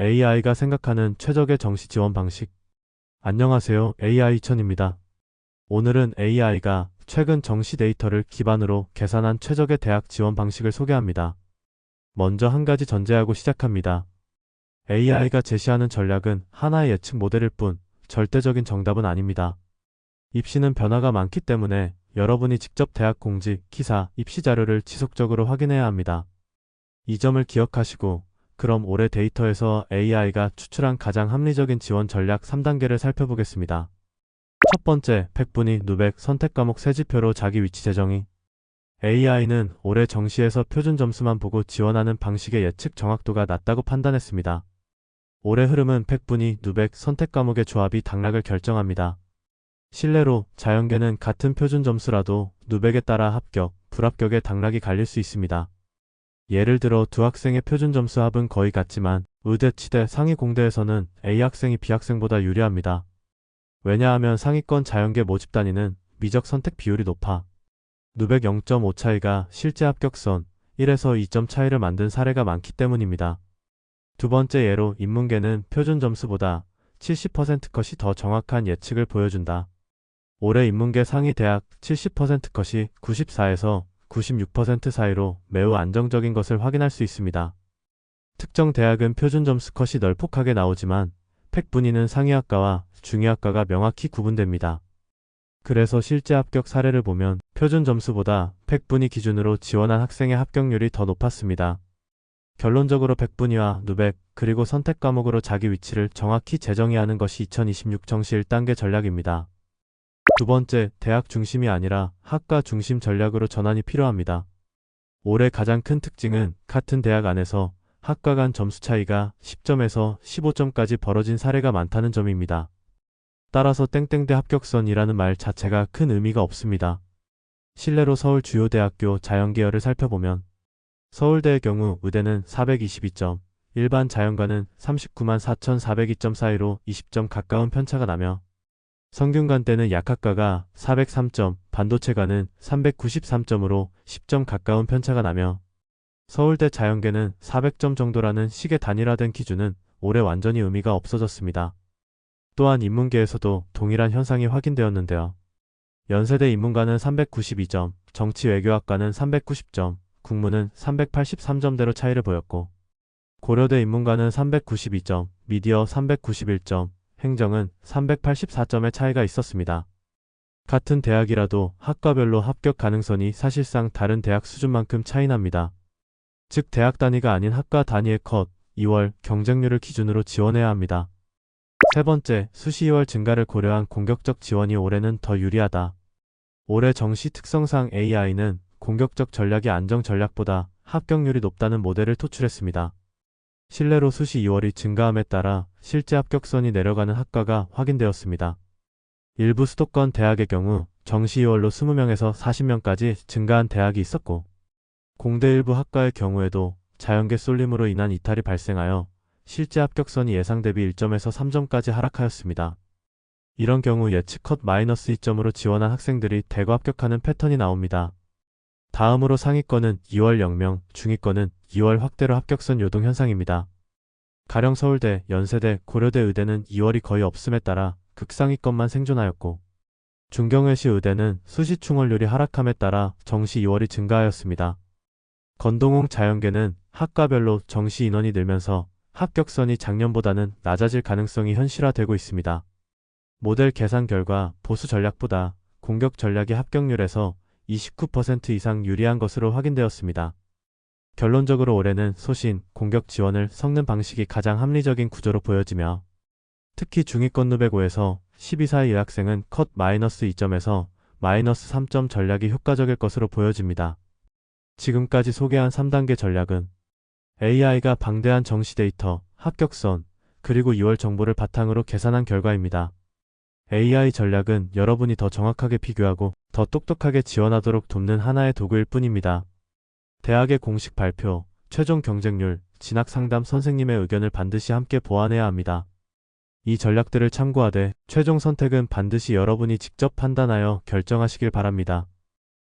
AI가 생각하는 최적의 정시 지원 방식. 안녕하세요. AI 천입니다. 오늘은 AI가 최근 정시 데이터를 기반으로 계산한 최적의 대학 지원 방식을 소개합니다. 먼저 한 가지 전제하고 시작합니다. AI가 제시하는 전략은 하나의 예측 모델일 뿐 절대적인 정답은 아닙니다. 입시는 변화가 많기 때문에 여러분이 직접 대학 공지, 기사, 입시 자료를 지속적으로 확인해야 합니다. 이 점을 기억하시고 그럼 올해 데이터에서 AI가 추출한 가장 합리적인 지원 전략 3단계를 살펴보겠습니다. 첫 번째, 100분위 누백 선택 과목 세 지표로 자기 위치 재정의. AI는 올해 정시에서 표준 점수만 보고 지원하는 방식의 예측 정확도가 낮다고 판단했습니다. 올해 흐름은 100분위 누백 선택 과목의 조합이 당락을 결정합니다. 실례로 자연계는 같은 표준 점수라도 누백에 따라 합격, 불합격의 당락이 갈릴 수 있습니다. 예를 들어 두 학생의 표준 점수 합은 거의 같지만 의대, 치대, 상위 공대에서는 A 학생이 B 학생보다 유리합니다. 왜냐하면 상위권 자연계 모집 단위는 미적 선택 비율이 높아 누백 0.5 차이가 실제 합격선 1에서 2점 차이를 만든 사례가 많기 때문입니다. 두 번째 예로 인문계는 표준 점수보다 70% 컷이 더 정확한 예측을 보여준다. 올해 인문계 상위 대학 70% 컷이 94에서 96% 사이로 매우 안정적인 것을 확인할 수 있습니다. 특정 대학은 표준 점수 컷이 널폭하게 나오지만 팩 분위는 상위학과와 중위학과가 명확히 구분됩니다. 그래서 실제 합격 사례를 보면 표준 점수보다 팩분위 기준으로 지원한 학생의 합격률이 더 높았습니다. 결론적으로 백분위와 누백 그리고 선택 과목으로 자기 위치를 정확히 재정의하는 것이 2026 정시 1단계 전략입니다. 두 번째, 대학 중심이 아니라 학과 중심 전략으로 전환이 필요합니다. 올해 가장 큰 특징은 같은 대학 안에서 학과 간 점수 차이가 10점에서 15점까지 벌어진 사례가 많다는 점입니다. 따라서 땡땡대 합격선이라는 말 자체가 큰 의미가 없습니다. 실례로 서울 주요 대학교 자연계열을 살펴보면 서울대의 경우 의대는 422점, 일반 자연과는 39만 4,402점 사이로 20점 가까운 편차가 나며 성균관대는 약학과가 403점, 반도체과는 393점으로 10점 가까운 편차가 나며 서울대 자연계는 400점 정도라는 식의 단일화된 기준은 올해 완전히 의미가 없어졌습니다. 또한 인문계에서도 동일한 현상이 확인되었는데요. 연세대 인문과는 392점, 정치외교학과는 390점, 국문은 383점대로 차이를 보였고 고려대 인문과는 392점, 미디어 391점, 행정은 384점의 차이가 있었습니다. 같은 대학이라도 학과별로 합격 가능성이 사실상 다른 대학 수준만큼 차이납니다. 즉 대학 단위가 아닌 학과 단위의 컷, 2월 경쟁률을 기준으로 지원해야 합니다. 세 번째, 수시 2월 증가를 고려한 공격적 지원이 올해는 더 유리하다. 올해 정시 특성상 AI는 공격적 전략이 안정 전략보다 합격률이 높다는 모델을 토출했습니다. 실내로 수시 2월이 증가함에 따라 실제 합격선이 내려가는 학과가 확인되었습니다. 일부 수도권 대학의 경우 정시 2월로 20명에서 40명까지 증가한 대학이 있었고 공대 일부 학과의 경우에도 자연계 쏠림으로 인한 이탈이 발생하여 실제 합격선이 예상 대비 1점에서 3점까지 하락하였습니다. 이런 경우 예측 컷 마이너스 2점으로 지원한 학생들이 대거 합격하는 패턴이 나옵니다. 다음으로 상위권은 2월 0명, 중위권은 2월 확대로 합격선 요동 현상입니다. 가령 서울대, 연세대, 고려대 의대는 2월이 거의 없음에 따라 극상위권만 생존하였고 중경외시 의대는 수시 충원률이 하락함에 따라 정시 2월이 증가하였습니다. 건동홍 자연계는 학과별로 정시 인원이 늘면서 합격선이 작년보다는 낮아질 가능성이 현실화되고 있습니다. 모델 계산 결과 보수 전략보다 공격 전략의 합격률에서 29% 이상 유리한 것으로 확인되었습니다. 결론적으로 올해는 소신, 공격 지원을 섞는 방식이 가장 합리적인 구조로 보여지며 특히 중위권 누베고에서 12 사이 여학생은 컷 마이너스 2점에서 마이너스 3점 전략이 효과적일 것으로 보여집니다. 지금까지 소개한 3단계 전략은 AI가 방대한 정시 데이터, 합격선, 그리고 2월 정보를 바탕으로 계산한 결과입니다. AI 전략은 여러분이 더 정확하게 비교하고 더 똑똑하게 지원하도록 돕는 하나의 도구일 뿐입니다. 대학의 공식 발표, 최종 경쟁률, 진학 상담 선생님의 의견을 반드시 함께 보완해야 합니다. 이 전략들을 참고하되 최종 선택은 반드시 여러분이 직접 판단하여 결정하시길 바랍니다.